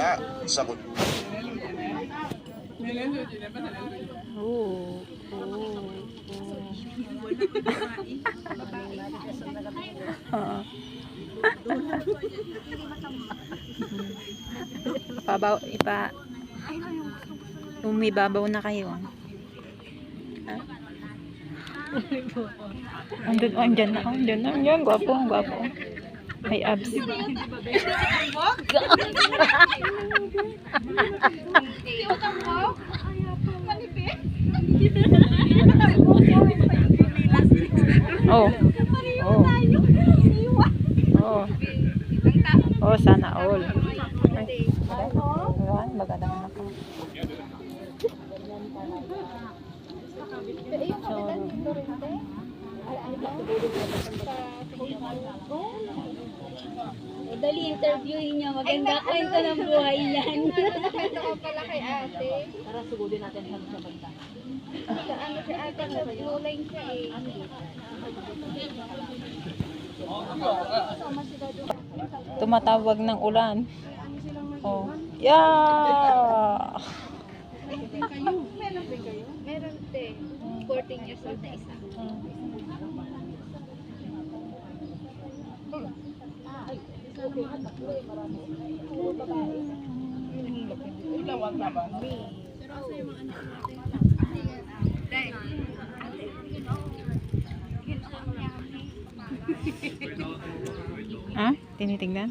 Ta, sagot. Oo. Oo. Oo. Ipabaw, ipa umibabaw na kayo. Ha? Andun, oh, andyan na, oh, andyan na, andyan, gwapo, gwapo. May abs. Oh. Oh. Oh. Oh, sana all. Ay, Ayan, magandang anak ko. Dali interviewin niya. Maganda kwento ng buhay yan. Kwento ko pala kay ate. Tara, sugudin natin sa banda. Sa ano si ate, sa blue line siya eh. Tumatawag ng ulan. Oh. Yeah! Meron te. 14 years old na isa. Ha? Tinitingnan?